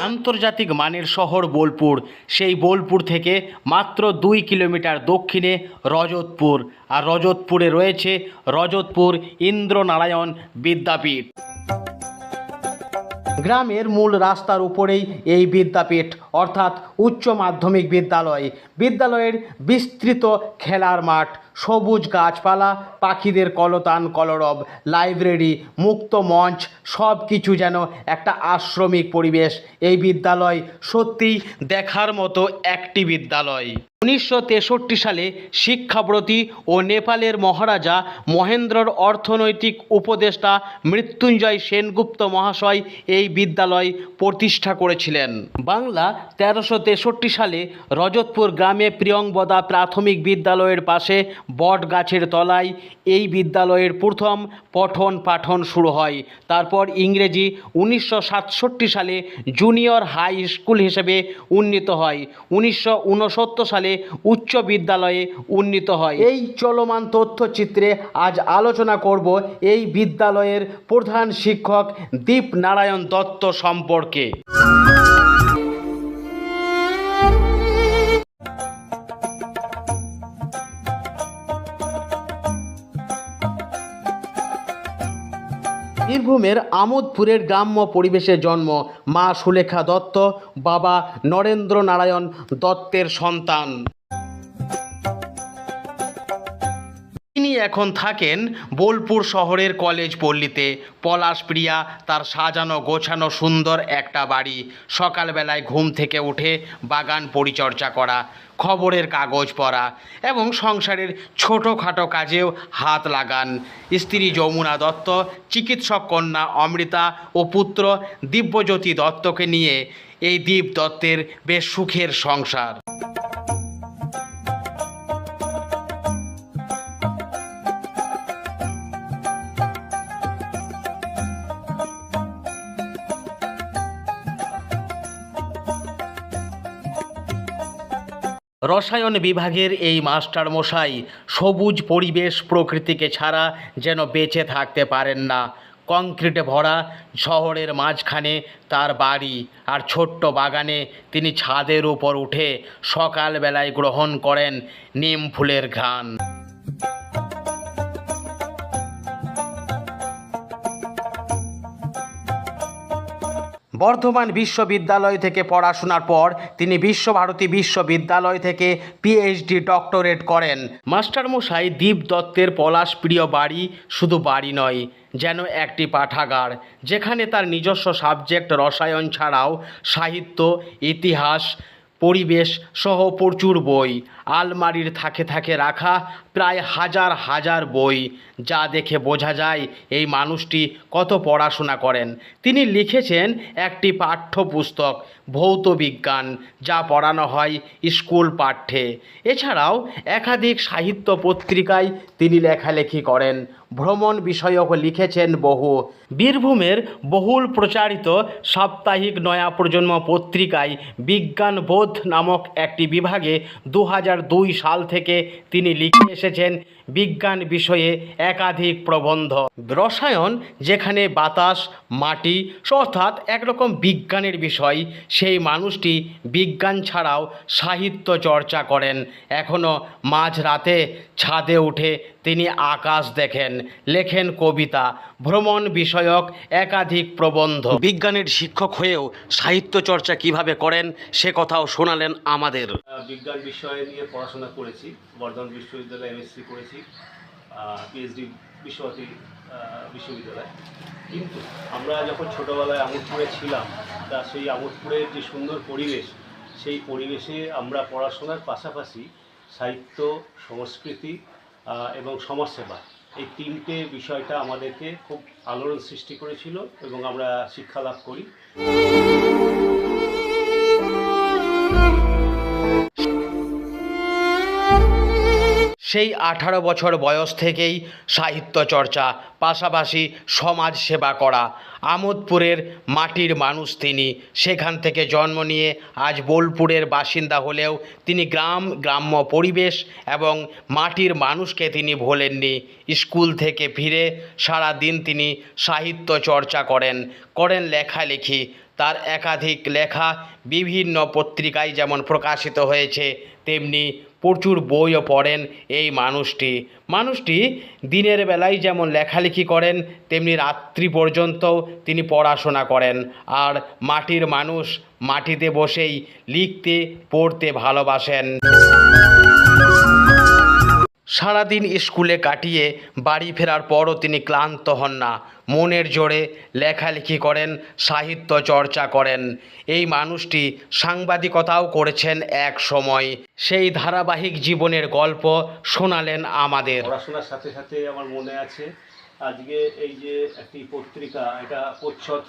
আন্তর্জাতিক মানের শহর বোলপুর। সেই বোলপুর থেকে মাত্র দুই কিলোমিটার দক্ষিণে রজতপুর। আর রজতপুরে রয়েছে রজতপুর ইন্দ্রনারায়ণ বিদ্যাপীঠ। গ্রামের মূল রাস্তার উপরেই এই বিদ্যাপীঠ, অর্থাৎ উচ্চ মাধ্যমিক বিদ্যালয়। বিদ্যালয়ের বিস্তৃত খেলার মাঠ সবুজ গাছপালা, পাখিদের কলতান, কলরব, লাইব্রেরি, মুক্ত মঞ্চ সব কিছু যেন একটা আশ্রমিক পরিবেশ। এই বিদ্যালয় সত্যিই দেখার মতো একটি বিদ্যালয়। উনিশশো তেষট্টি সালে শিক্ষাব্রতী ও নেপালের মহারাজা মহেন্দ্রর অর্থনৈতিক উপদেষ্টা মৃত্যুঞ্জয় সেনগুপ্ত মহাশয় এই বিদ্যালয় প্রতিষ্ঠা করেছিলেন। বাংলা তেরোশো সালে রজতপুর গ্রামে প্রিয়ংবদা প্রাথমিক বিদ্যালয়ের পাশে বট গাছের তলায় এই বিদ্যালয়ের প্রথম পঠন পাঠন শুরু হয়। তারপর ইংরেজি উনিশশো সাতষট্টি সালে জুনিয়র হাই স্কুল হিসেবে উন্নীত হয়। উনিশশো উনসত্তর সালে উচ্চ বিদ্যালয়ে উন্নীত হয়। এই চলমান তথ্যচিত্রে আজ আলোচনা করব এই বিদ্যালয়ের প্রধান শিক্ষক দীপ নারায়ণ দত্ত সম্পর্কে। বীরভূমের আমোদপুরের গ্রাম্য পরিবেশে জন্ম মা সুলেখা দত্ত বাবা নরেন্দ্র নারায়ণ দত্তের সন্তান। এখন থাকেন বোলপুর শহরের কলেজ পল্লীতে। পলাশপ্রিয়া তার সাজানো গোছানো সুন্দর একটা বাড়ি। সকালবেলায় ঘুম থেকে উঠে বাগান পরিচর্যা করা, খবরের কাগজ পড়া এবং সংসারের ছোটোখাটো কাজেও হাত লাগান। স্ত্রী যমুনা দত্ত, চিকিৎসক কন্যা অমৃতা ও পুত্র দিব্যজ্যোতি দত্তকে নিয়ে এই দীপ দত্তের বেশ সুখের সংসার। রসায়ন বিভাগের এই মাস্টার মশাই সবুজ পরিবেশ প্রকৃতিকে ছাড়া যেন বেঁচে থাকতে পারেন না। কংক্রিটে ভরা শহরের মাঝখানে তার বাড়ি আর ছোট্ট বাগানে তিনি ছাদের উপর উঠে সকালবেলায় গ্রহণ করেন নিম ফুলের ঘ্রাণ। বর্ধমান বিশ্ববিদ্যালয় থেকে পড়াশোনার পর তিনি বিশ্বভারতী বিশ্ববিদ্যালয় থেকে পিএইচডি ডক্টরেট করেন। মাস্টারমশাই দীপ দত্তের পলাশপ্রিয় বাড়ি শুধু বাড়ি নয়, যেন একটি পাঠাগার, যেখানে তার নিজস্ব সাবজেক্ট রসায়ন ছাড়াও সাহিত্য, ইতিহাস, পরিবেশ সহ প্রচুর বই। আলমারির থাকে থাকে রাখা প্রায় হাজার হাজার বই। যা দেখে বোঝা যায় এই মানুষটি কত পড়াশোনা করেন। তিনি লিখেছেন একটি পাঠ্যপুস্তক, ভৌত বিজ্ঞান, যা পড়ানো হয় স্কুল পাঠ্যে। এছাড়াও একাধিক সাহিত্য পত্রিকায় তিনি লেখালেখি করেন। ভ্রমণ বিষয়ক লিখেছেন বহু। বীরভূমের বহুল প্রচারিত সাপ্তাহিক নয়া প্রজন্ম পত্রিকায় বিজ্ঞান বোধ নামক একটি বিভাগে দু দুই সাল থেকে তিনি লিখে এসেছেন বিজ্ঞান বিষয়ে একাধিক প্রবন্ধ। রসায়ন, যেখানে বাতাস, মাটি, অর্থাৎ একরকম বিজ্ঞানের বিষয়, সেই মানুষটি বিজ্ঞান ছাড়াও সাহিত্য চর্চা করেন। এখনও মাঝ রাতে ছাদে উঠে তিনি আকাশ দেখেন লেখেন কবিতা ভ্রমণ বিষয়ক একাধিক প্রবন্ধ। বিজ্ঞানের শিক্ষক হয়েও সাহিত্য চর্চা কীভাবে করেন সে কথাও শোনালেন আমাদের। বিজ্ঞান বিষয় নিয়ে পড়াশোনা করেছি বর্ধমান বিশ্ববিদ্যালয়ে এমএসসি করেছি পিএইচডি বিশ্বভারতী বিশ্ববিদ্যালয়। কিন্তু আমরা যখন ছোটোবেলায় আমোদপুরে ছিলাম তা সেই আমোদপুরের যে সুন্দর পরিবেশ সেই পরিবেশে আমরা পড়াশোনার পাশাপাশি সাহিত্য সংস্কৃতি এবং সমাজসেবা। এই তিনটে বিষয়টা আমাদেরকে খুব আলোড়ন সৃষ্টি করেছিল এবং আমরা শিক্ষা লাভ করি। সেই আঠারো বছর বয়স থেকেই সাহিত্য চর্চা, পাশাপাশি সমাজ সেবা করা, আমোদপুরের মাটির মানুষ তিনি। সেখান থেকে জন্ম নিয়ে আজ বোলপুরের বাসিন্দা হলেও তিনি গ্রাম, গ্রাম্য পরিবেশ এবং মাটির মানুষকে তিনি ভোলেননি। স্কুল থেকে ফিরে সারা দিন তিনি সাহিত্য চর্চা করেন করেন লেখালেখি। তার একাধিক লেখা বিভিন্ন পত্রিকায় যেমন প্রকাশিত হয়েছে, তেমনি প্রচুর বইও পড়েন এই মানুষটি। মানুষটি দিনের বেলায় যেমন লেখালেখি করেন, তেমনি রাত্রি পর্যন্তও তিনি পড়াশোনা করেন। আর মাটির মানুষ মাটিতে বসেই লিখতে, পড়তে ভালোবাসেন। সারাদিন স্কুলে কাটিয়ে বাড়ি ফেরার পরও তিনি ক্লান্ত হন না। মনের জোরে লেখালেখি করেন, সাহিত্য চর্চা করেন। এই মানুষটি সাংবাদিকতাও করেছেন এক সময়। সেই ধারাবাহিক জীবনের গল্প শোনালেন আমাদের। পড়াশোনার সাথে সাথে আমার মনে আছে, আজকে এই যে একটি পত্রিকা, এটা প্রচ্ছদ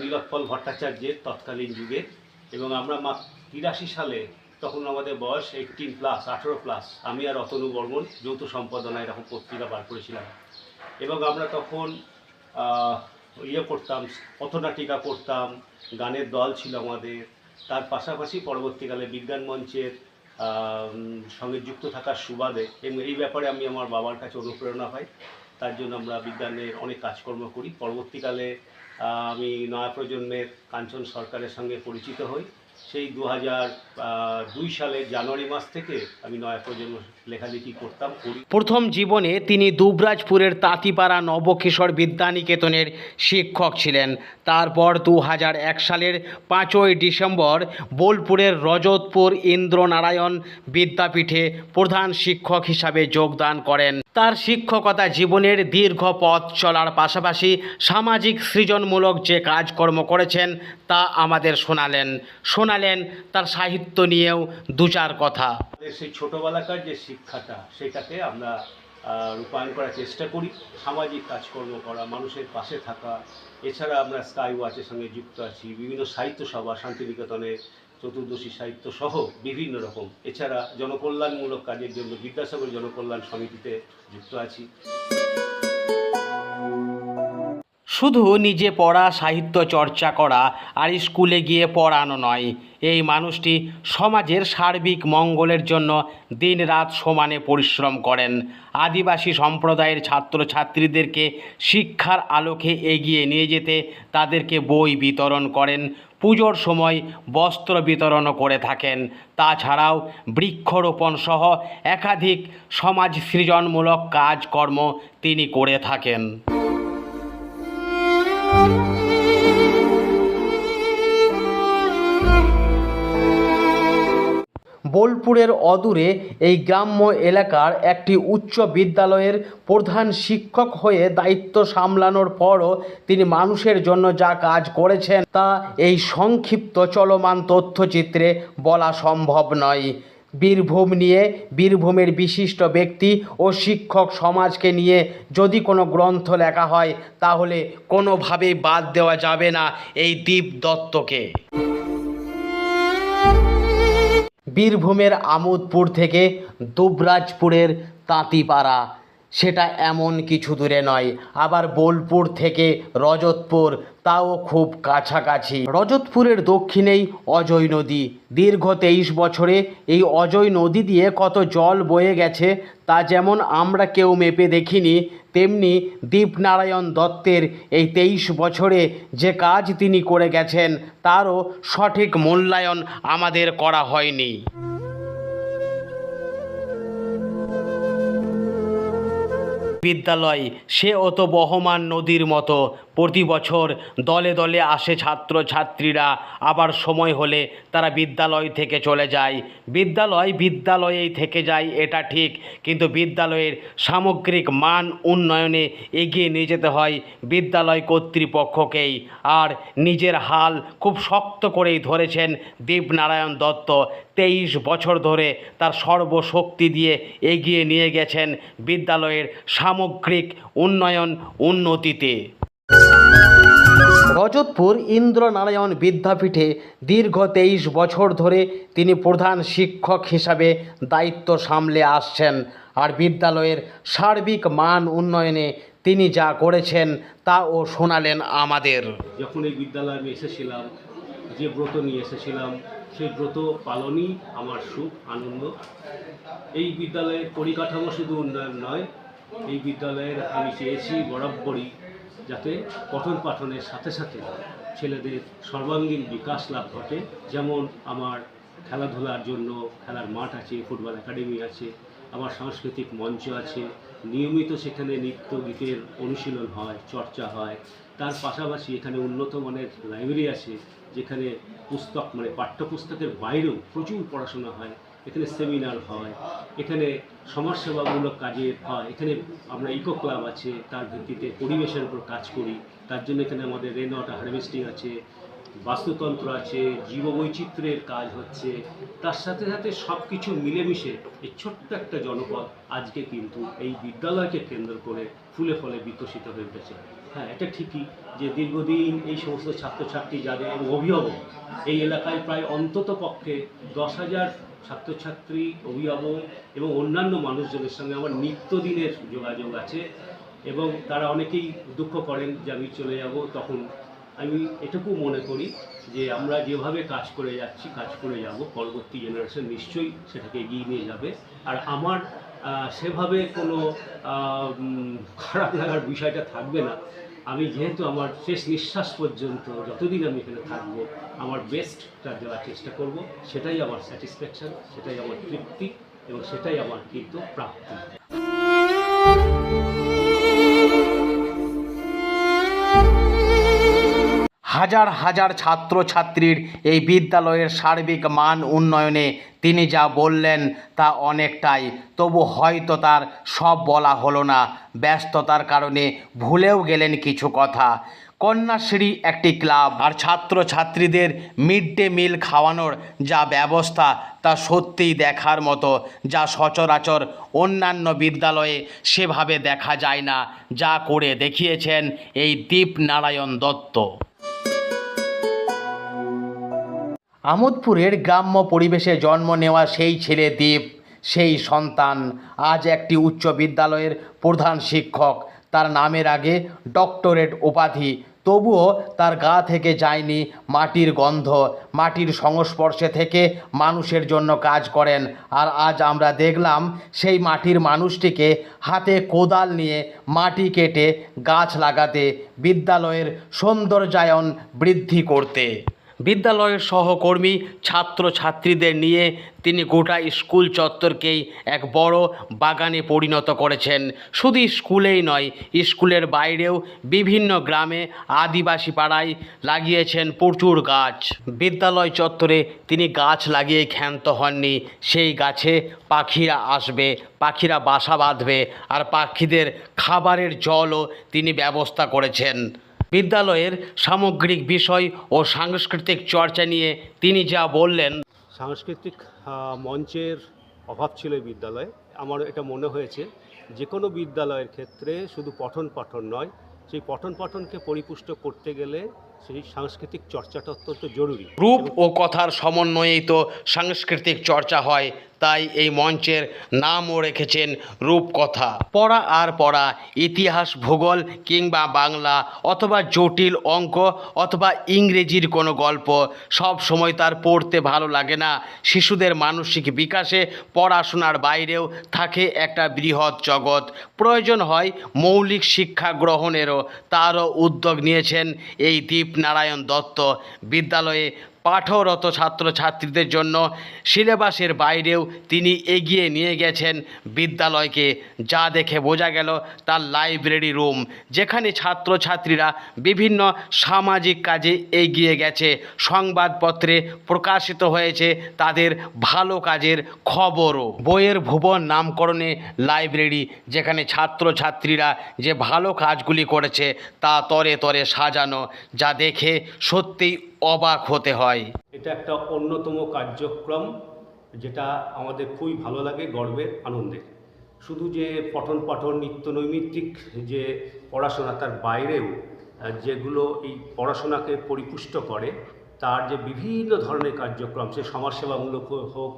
নীলোৎপল ভট্টাচার্যের তৎকালীন যুগে এবং আমরা তিরাশি সালে তখন আমাদের বয়স এইটিন প্লাস আঠেরো প্লাস আমি আর অতনু বর্মন যৌথ সম্পাদনা এরকম পত্রিকা বার করেছিলাম। এবং আমরা তখন ইয়ে করতাম, পথনাটিকা করতাম, গানের দল ছিল আমাদের। তার পাশাপাশি পরবর্তীকালে বিজ্ঞান মঞ্চের সঙ্গে যুক্ত থাকার সুবাদে, এবং এই ব্যাপারে আমি আমার বাবার কাছে অনুপ্রেরণা পাই। তার জন্য আমরা বিজ্ঞানের অনেক কাজকর্ম করি। পরবর্তীকালে আমি নয়া প্রজন্মের কাঞ্চন সরকারের সঙ্গে পরিচিত হই। সেই দু দুই সালের জানুয়ারি মাস থেকে আমি নয়া প্রজন্ম লেখালেখি করতাম প্রথম জীবনে তিনি দুবরাজপুরের তাঁতিপাড়া নবকিশোর বিদ্যানিকেতনের শিক্ষক ছিলেন। তারপর দু হাজার এক সালের পাঁচই ডিসেম্বর বোলপুরের রজতপুর ইন্দ্রনারায়ণ বিদ্যাপীঠে প্রধান শিক্ষক হিসাবে যোগদান করেন। তার শিক্ষকতা জীবনের দীর্ঘ পথ চলার পাশাপাশি সামাজিক সৃজনমূলক যে কাজকর্ম করেছেন তা আমাদের শোনালেন। শোনালেন তার সাহিত্য নিয়েও দু চার কথা। সেই ছোটোবেলাকার যে শিক্ষাটা, সেটাকে আমরা রূপায়ণ করার চেষ্টা করি। সামাজিক কাজকর্ম করা, মানুষের পাশে থাকা। এছাড়া আমরা স্কাই ওয়াচের সঙ্গে যুক্ত আছি, বিভিন্ন সাহিত্য সভা, শান্তিনিকেতনে চতুর্দশী সাহিত্য সহ বিভিন্ন রকম। এছাড়া জনকল্যাণমূলক কাজের জন্য বিদ্যাসাগর জনকল্যাণ সমিতিতে যুক্ত আছি। শুধু নিজে পড়া, সাহিত্য চর্চা করা আর স্কুলে গিয়ে পড়ানো নয়। এই মানুষটি সমাজের সার্বিক মঙ্গলের জন্য দিনরাত সমানে পরিশ্রম করেন। আদিবাসী সম্প্রদায়ের ছাত্রছাত্রীদেরকে শিক্ষার আলোকে এগিয়ে নিয়ে যেতে তাদেরকে বই বিতরণ করেন, পুজোর সময় বস্ত্র বিতরণও করে থাকেন। তাছাড়াও বৃক্ষরোপণ সহ একাধিক সমাজ সৃজনমূলক কাজকর্ম তিনি করে থাকেন। বোলপুরের অদূরে এই গ্রাম্য এলাকার একটি উচ্চ বিদ্যালয়ের প্রধান শিক্ষক হয়ে দায়িত্ব সামলানোর পরও তিনি মানুষের জন্য যা কাজ করেছেন তা এই সংক্ষিপ্ত চলমান তথ্যচিত্রে বলা সম্ভব নয়। বীরভূম নিয়ে, বীরভূমের বিশিষ্ট ব্যক্তি ও শিক্ষক সমাজকে নিয়ে যদি কোনো গ্রন্থ লেখা হয়, তাহলে কোনোভাবেই বাদ দেওয়া যাবে না এই দীপ দত্তকে। বীরভূমের আমোদপুর থেকে দুবরাজপুরের তাঁতিপাড়া সেটা এমন কিছু দূরে নয়। আবার বোলপুর থেকে রজতপুর, তাও খুব কাছাকাছি। রজতপুরের দক্ষিণেই অজয় নদী। দীর্ঘ তেইশ বছরে এই অজয় নদী দিয়ে কত জল বয়ে গেছে, তা যেমন আমরা কেউ মেপে দেখিনি, তেমনি দীপনারায়ণ দত্তের এই তেইশ বছরে যে কাজ তিনি করে গেছেন, তারও সঠিক মূল্যায়ন আমাদের করা হয়নি। বিদ্যালয় সে অত বহমান নদীর মতো। প্রতি বছর দলে দলে আসে ছাত্রছাত্রীরা। আবার সময় হলে তারা বিদ্যালয় থেকে চলে যায়। বিদ্যালয় বিদ্যালয়েই থেকে যায়, এটা ঠিক। কিন্তু বিদ্যালয়ের সামগ্রিক মান উন্নয়নে এগিয়ে নিয়ে যেতে হয় বিদ্যালয় কর্তৃপক্ষকেই। আর নিজের হাল খুব শক্ত করেই ধরেছেন দীপনারায়ণ দত্ত। তেইশ বছর ধরে তার সর্বশক্তি দিয়ে এগিয়ে নিয়ে গেছেন বিদ্যালয়ের সামগ্রিক উন্নয়ন উন্নতিতে। রজতপুর ইন্দ্রনারায়ণ বিদ্যাপীঠে দীর্ঘ তেইশ বছর ধরে তিনি প্রধান শিক্ষক হিসাবে দায়িত্ব সামলে আসছেন আর বিদ্যালয়ের সার্বিক মান উন্নয়নে তিনি যা করেছেন তাও শোনালেন আমাদের। যখন এই বিদ্যালয়ে আমি এসেছিলাম, যে ব্রত নিয়ে এসেছিলাম, সেই ব্রত পালনই আমার সুখ, আনন্দ। এই বিদ্যালয়ের পরিকাঠামো শুধু উন্নয়ন নয়, এই বিদ্যালয়ের আমি চেয়েছি বরাবরই যাতে পঠন পাঠনের সাথে সাথে ছেলেদের সর্বাঙ্গীন বিকাশ লাভ ঘটে। যেমন আমার খেলাধুলার জন্য খেলার মাঠ আছে, ফুটবল একাডেমি আছে, আমার সাংস্কৃতিক মঞ্চ আছে। নিয়মিত সেখানে নৃত্য, গীতের অনুশীলন হয়, চর্চা হয়। তার পাশাপাশি এখানে উন্নত মানের লাইব্রেরি আছে, যেখানে পুস্তক মানে পাঠ্যপুস্তকের বাইরেও প্রচুর পড়াশোনা হয়। এখানে সেমিনার হয়, এখানে সমাজসেবামূলক কাজে হয়, এখানে আমরা ইকো ক্লাব আছে, তার ভিত্তিতে পরিবেশের উপর কাজ করি, তার জন্য এখানে আমাদের রেন ওয়াটার হারভেস্টিং আছে, বাস্তুতন্ত্র আছে, জীববৈচিত্র্যের কাজ হচ্ছে, তার সাথে সাথে সব কিছু মিলেমিশে এই ছোট্ট একটা জনপদ আজকে কিন্তু এই বিদ্যালয়কে কেন্দ্র করে ফুলে ফলে বিকশিত হয়ে উঠেছে। হ্যাঁ এটা ঠিকই। যে দীর্ঘদিন এই সমস্ত ছাত্রছাত্রী যাদের এবং অভিভাবক, এই এলাকায় প্রায় অন্তত পক্ষে দশ হাজার ছাত্রছাত্রী, অভিভাবক এবং অন্যান্য মানুষজনের সঙ্গে আমার নিত্যদিনের যোগাযোগ আছে এবং তারা অনেকেই দুঃখ করেন যে আমি চলে যাব তখন। আমি এটুকু মনে করি যে আমরা যেভাবে কাজ করে যাচ্ছি, কাজ করে যাব, পরবর্তী জেনারেশন নিশ্চয়ই সেটাকে এগিয়ে নিয়ে যাবে। আর আমার সেভাবে কোনো খারাপ লাগার বিষয়টা থাকবে না। আমি যেহেতু আমার শেষ নিঃশ্বাস পর্যন্ত যতদিন আমি এখানে থাকব, আমার বেস্টটা দেওয়ার চেষ্টা করব, সেটাই আমার স্যাটিসফ্যাকশান সেটাই আমার তৃপ্তি এবং সেটাই আমার কিন্তু প্রাপ্তি। হাজার হাজার ছাত্রছাত্রীর এই বিদ্যালয়ের সার্বিক মান উন্নয়নে তিনি যা বললেন তা অনেকটাই, তবু হয়তো তার সব বলা হলো না। ব্যস্ততার কারণে ভুলেও গেলেন কিছু কথা। কন্যাশ্রী একটি ক্লাব, আর ছাত্রছাত্রীদের মিড ডে মিল খাওয়ানোর যা ব্যবস্থা তা সত্যিই দেখার মতো, যা সচরাচর অন্যান্য বিদ্যালয়ে সেভাবে দেখা যায় না, যা করে দেখিয়েছেন এই দীপনারায়ণ দত্ত। আমোদপুরের গ্রাম্য পরিবেশে জন্ম নেওয়া সেই ছেলে দ্বীপ সেই সন্তান। আজ একটি উচ্চ বিদ্যালয়ের প্রধান শিক্ষক। তার নামের আগে ডক্টরেট উপাধি। তবুও তার গা থেকে যায়নি মাটির গন্ধ। মাটির সংস্পর্শে থেকে মানুষের জন্য কাজ করেন। আর আজ আমরা দেখলাম সেই মাটির মানুষটিকে হাতে কোদাল নিয়ে মাটি কেটে গাছ লাগাতে, বিদ্যালয়ের সৌন্দর্যায়ন বৃদ্ধি করতে। বিদ্যালয়ের সহকর্মী, ছাত্রছাত্রীদের নিয়ে তিনি গোটা স্কুল চত্বরকেই এক বড় বাগানে পরিণত করেছেন। শুধু স্কুলেই নয়, স্কুলের বাইরেও বিভিন্ন গ্রামে আদিবাসী পাড়ায় লাগিয়েছেন প্রচুর গাছ। বিদ্যালয় চত্বরে তিনি গাছ লাগিয়ে ক্ষান্ত হননি। সেই গাছে পাখিরা আসবে, পাখিরা বাসা বাঁধবে আর পাখিদের খাবারের জলও তিনি ব্যবস্থা করেছেন। বিদ্যালয়ের সামগ্রিক বিষয় ও সাংস্কৃতিক চর্চা নিয়ে তিনি যা বললেন। সাংস্কৃতিক মঞ্চের অভাব ছিল বিদ্যালয়ে। আমার এটা মনে হয়েছে যে কোনো বিদ্যালয়ের ক্ষেত্রে শুধু পঠন পাঠন নয়, সেই পঠন পাঠনকে পরিপুষ্ট করতে গেলে সেই সাংস্কৃতিক চর্চাটা অত্যন্ত জরুরি। রূপ ও কথার সমন্বয়েই তো সাংস্কৃতিক চর্চা হয় তাই এই মঞ্চের নামও রেখেছেন রূপকথা। পড়া আর পড়া ইতিহাস ভূগোল কিংবা বাংলা অথবা জটিল অঙ্ক অথবা ইংরেজির কোনো গল্প সব সময় তার পড়তে ভালো লাগে না। শিশুদের মানসিক বিকাশে পড়াশোনার বাইরেও থাকে একটা বৃহৎ জগৎ। প্রয়োজন হয় মৌলিক শিক্ষা গ্রহণেরও তারও উদ্যোগ নিয়েছেন এই দীপনারায়ণ দত্ত বিদ্যালয়ে পাঠরত ছাত্রছাত্রীদের জন্য সিলেবাসের বাইরেও তিনি এগিয়ে নিয়ে গেছেন বিদ্যালয়কে। যা দেখে বোঝা গেল তার লাইব্রেরি রুম, যেখানে ছাত্রছাত্রীরা বিভিন্ন সামাজিক কাজে এগিয়ে গেছে। সংবাদপত্রে প্রকাশিত হয়েছে তাদের ভালো কাজের খবরও। বইয়ের ভুবন নামকরণে লাইব্রেরি, যেখানে ছাত্রছাত্রীরা যে ভালো কাজগুলি করেছে তা তরে তরে সাজানো, যা দেখে সত্যিই অবাক হতে হয়। এটা একটা অন্যতম কার্যক্রম, যেটা আমাদের খুবই ভালো লাগে গর্বের, আনন্দের। শুধু যে পঠন পাঠন, নিত্য নৈমিত্তিক যে পড়াশোনা তার বাইরেও যেগুলো এই পড়াশোনাকে পরিপুষ্ট করে, তার যে বিভিন্ন ধরনের কার্যক্রম, সে সমাজসেবামূলক হোক,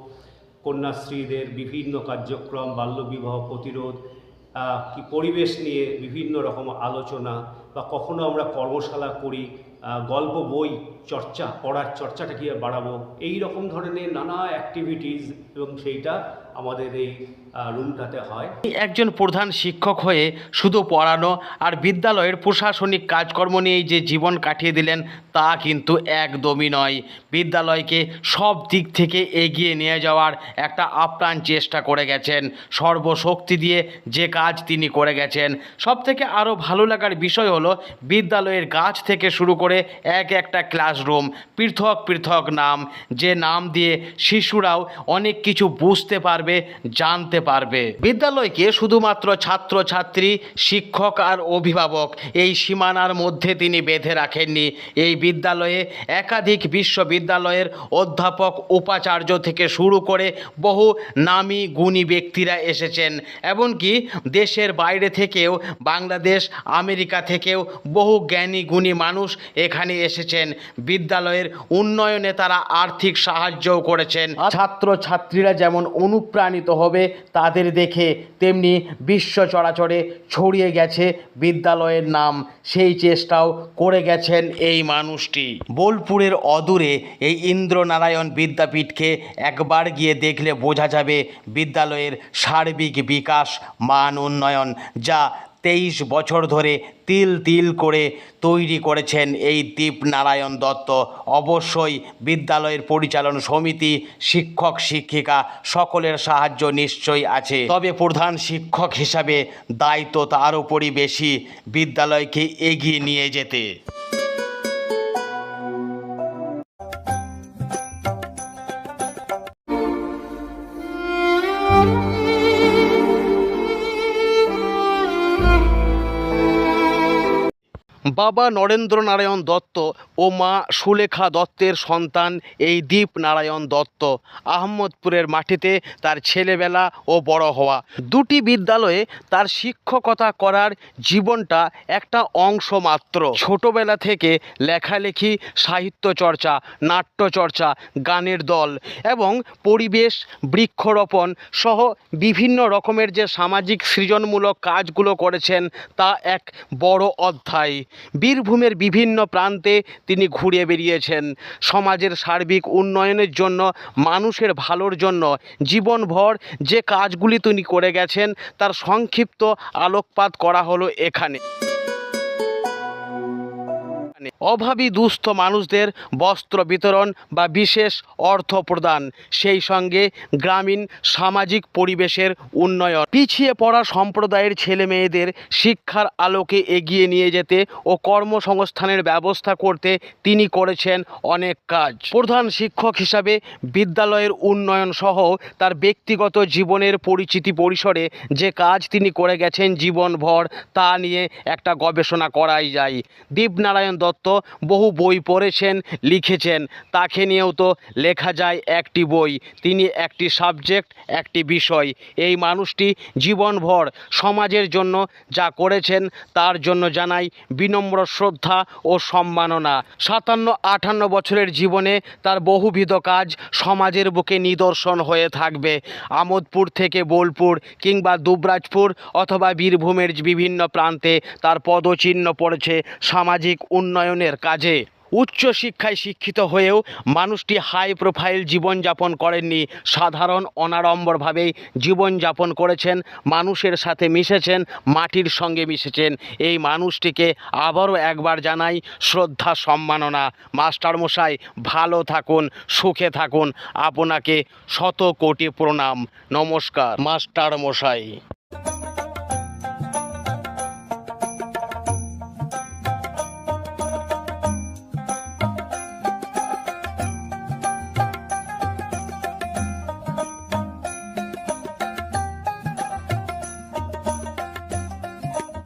কন্যাশ্রীদের বিভিন্ন কার্যক্রম, বাল্যবিবাহ প্রতিরোধ কি পরিবেশ নিয়ে বিভিন্ন রকম আলোচনা বা কখনো আমরা কর্মশালা করি গল্প, বই, চর্চা, পড়ার চর্চাটা কীভাবে বাড়াবো। এই রকম ধরনের নানা অ্যাক্টিভিটিস এবং সেইটা আমাদের এই রুমটাতে হয়। একজন প্রধান শিক্ষক হয়ে শুধু পড়ানো আর বিদ্যালয়ের প্রশাসনিক কাজকর্ম নিয়েই যে জীবন কাটিয়ে দিলেন, তা কিন্তু একদমই নয়। বিদ্যালয়কে সব দিক থেকে এগিয়ে নিয়ে যাওয়ার একটা আপ্রাণ চেষ্টা করে গেছেন। সর্বশক্তি দিয়ে যে কাজ তিনি করে গেছেন। সব থেকে আরও ভালো লাগার বিষয় হলো, বিদ্যালয়ের গাছ থেকে শুরু করে এক একটা ক্লাসরুম পৃথক পৃথক নাম, যে নাম দিয়ে শিশুরাও অনেক কিছু বুঝতে পারবে, জানতে পারবে। বিদ্যালয়কে শুধুমাত্র ছাত্র ছাত্রী শিক্ষক আর অভিভাবক এই সীমানার মধ্যে তিনি বেঁধে রাখেননি। এই বিদ্যালয়ে একাধিক বিশ্ববিদ্যালয়ের অধ্যাপক, উপাচার্য থেকে শুরু করে বহু নামি গুণী ব্যক্তিরা এসেছেন। এমনকি দেশের বাইরে থেকেও, বাংলাদেশ, আমেরিকা থেকেও বহু জ্ঞানী গুণী মানুষ এখানে এসেছেন। বিদ্যালয়ের উন্নয়নে তারা আর্থিক সাহায্যও করেছেন। ছাত্র ছাত্রীরা যেমন অনুপ্রাণিত হবে তাদের দেখে তেমনি বিশ্ব চরাচরে ছড়িয়ে গেছে বিদ্যালয়ের নাম। সেই চেষ্টাও করে গেছেন এই মানুষটি। বোলপুরের অদূরে এই ইন্দ্রনারায়ণ বিদ্যাপীঠকে একবার গিয়ে দেখলে বোঝা যাবে বিদ্যালয়ের সার্বিক বিকাশ, মান উন্নয়ন, যা তেইশ বছর ধরে তিল তিল করে তৈরি করেছেন এই দীপনারায়ণ দত্ত। অবশ্যই বিদ্যালয়ের পরিচালন সমিতি, শিক্ষক, শিক্ষিকা সকলের সাহায্য নিশ্চয়ই আছে। তবে প্রধান শিক্ষক হিসাবে দায়িত্ব তার উপরই বেশি বিদ্যালয়কে এগিয়ে নিয়ে যেতে। বাবা নরেন্দ্র নারায়ণ দত্ত ও মা সুলেখা দত্তের সন্তান এই দীপ নারায়ণ দত্ত। আহমদপুরের মাটিতে তার ছেলেবেলা ও বড় হওয়া। দুটি বিদ্যালয়ে তার শিক্ষকতা করার জীবনটা একটা অংশ মাত্র। ছোটবেলা থেকে লেখালেখি, সাহিত্য চর্চা, নাট্য চর্চা, গানের দল এবং পরিবেশ, বৃক্ষরোপণ সহ বিভিন্ন রকমের যে সামাজিক সৃজনমূলক কাজগুলো করেছেন তা এক বড় অধ্যায়। বীরভূমের বিভিন্ন প্রান্তে তিনি ঘুরে বেরিয়েছেন সমাজের সার্বিক উন্নয়নের জন্য, মানুষের ভালোর জন্য জীবনভর যে কাজগুলি তিনি করে গেছেন, তার সংক্ষিপ্ত আলোকপাত করা হলো এখানে। অভাবী দুস্থ মানুষদের বস্ত্র বিতরণ বা বিশেষ অর্থ প্রদান, সেই সঙ্গে গ্রামীণ সামাজিক পরিবেশের উন্নয়ন। পিছিয়ে পড়া সম্প্রদায়ের ছেলে মেয়েদের শিক্ষার আলোকে এগিয়ে নিয়ে যেতে ও কর্মসংস্থানের ব্যবস্থা করতে তিনি করেছেন অনেক কাজ। প্রধান শিক্ষক হিসাবে বিদ্যালয়ের উন্নয়ন সহ তার ব্যক্তিগত জীবনের পরিচিতি পরিসরে যে কাজ তিনি করে গেছেন জীবনভর তা নিয়ে একটা গবেষণা করাই যায়। দীপনারায়ণ দত্ত বহু বই পড়েছেন, লিখেছেন। তাকে নিয়েও তো লেখা যায় একটি বই। তিনি একটি সাবজেক্ট, একটি বিষয়। এই মানুষটি জীবনভর সমাজের জন্য যা করেছেন, তার জন্য জানাই বিনম্র শ্রদ্ধা ও সম্মাননা। সাতান্ন, আটান্ন বছরের জীবনে তার বহুবিধ কাজ সমাজের বুকে নিদর্শন হয়ে থাকবে। আমোদপুর থেকে বোলপুর কিংবা দুবরাজপুর অথবা বীরভূমের বিভিন্ন প্রান্তে তার পদচিহ্ন পড়েছে সামাজিক উন্নয়নের কাজে উচ্চ শিক্ষায় শিক্ষিত হয়েও মানুষটি হাই প্রোফাইল জীবনযাপন করেননি। সাধারণ, অনাড়ম্বরভাবেই জীবনযাপন করেছেন, মানুষের সাথে মিশেছেন, মাটির সঙ্গে মিশেছেন। এই মানুষটিকে আবারও একবার জানাই শ্রদ্ধা, সম্মাননা। মাস্টারমশাই, ভালো থাকুন, সুখে থাকুন। আপনাকে শত কোটি প্রণাম। নমস্কার, মাস্টারমশাই।